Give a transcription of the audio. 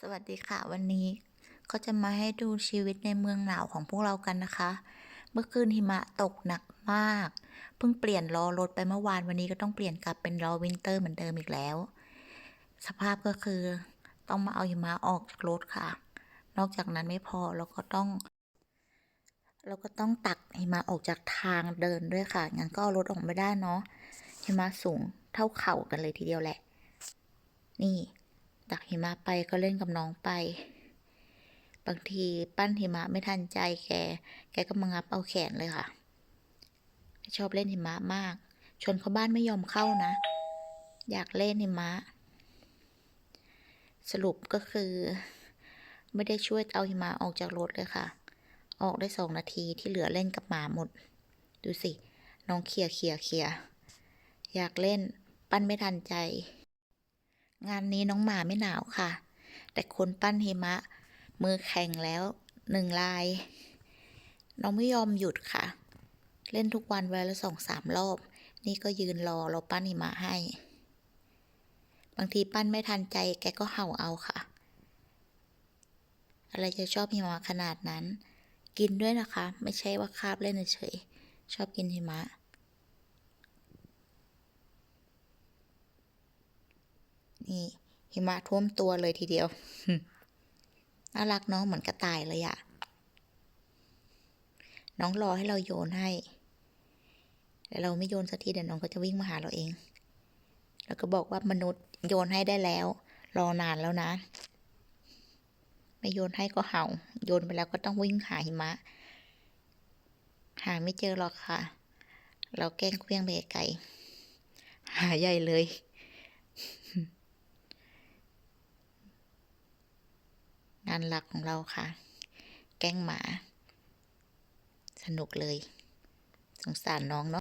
สวัสดีค่ะวันนี้ก็จะมาให้ดูชีวิตในเมืองหนาวของพวกเรากันนะคะ เมื่อคืนหิมะตกหนักมาก เพิ่งเปลี่ยนล้อรถไปเมื่อวานวันนี้ก็ต้องเปลี่ยนกลับเป็นล้อวินเตอร์เหมือนเดิมอีกแล้ว สภาพก็คือต้องมาเอาหิมะออกจากรถค่ะ นอกจากนั้นไม่พอเราก็ต้อง เราก็ต้องตักหิมะออกจากทางเดินด้วยค่ะงั้นก็เอารถออกไม่ได้เนาะหิมะสูงเท่าเข่ากันเลยทีเดียวแหละ นี่ ตักหิมะไปก็เล่นกับน้องไป บางทีปั้นหิมะไม่ทันใจแก แกก็มางับเอาแขนเลยค่ะ ชอบเล่นหิมะมาก ชนเขาบ้านไม่ยอมเข้านะ อยากเล่นหิมะ สรุปก็คือ ไม่ได้ช่วยเอาหิมะออกจากรถเลยค่ะ ออกได้สองนาทีที่เหลือเล่นกับหมาหมด ดูสิ น้องเคลียร์เคลียร์เคลียร์อยากเล่น ปั้นไม่ทันใจ งานนี้น้องหมาไม่หนาวค่ะ แต่คนปั้นหิมะ มือแข็งแล้วหนึ่งลาย น้องไม่ยอมหยุดค่ะ เล่นทุกวันเวละสองสามรอบ นี่ก็ยืนรอเราปั้นหิมะให้ บางทีปั้นไม่ทันใจแกก็เห่าเอาค่ะ อะไรจะชอบหิมะขนาดนั้น กินด้วยนะคะ ไม่ใช่ว่าคาบเล่นเฉยชอบกินหิมะ นี่หิมะท่วมตัวเลยทีเดียว น่ารักเน้องเหมือนกระต่ายเลยอะน้องรอให้เราโยนให้ แต่เราไม่โยนสักทีเดี๋ยวน้องก็จะวิ่งมาหาเราเอง แล้วก็บอกว่ามนุษย์โยนให้ได้แล้ว รอนานแล้วนะ ไม่โยนให้ก็เห่า โยนไปแล้วก็ต้องวิ่งหาหิมะ หาไม่เจอหรอกค่ะ เราแกล้งเคลี้ยงไปไกล หาใหญ่เลย งานหลักของเราค่ะ แกล้งหมา สนุกเลย สงสารน้องเนาะ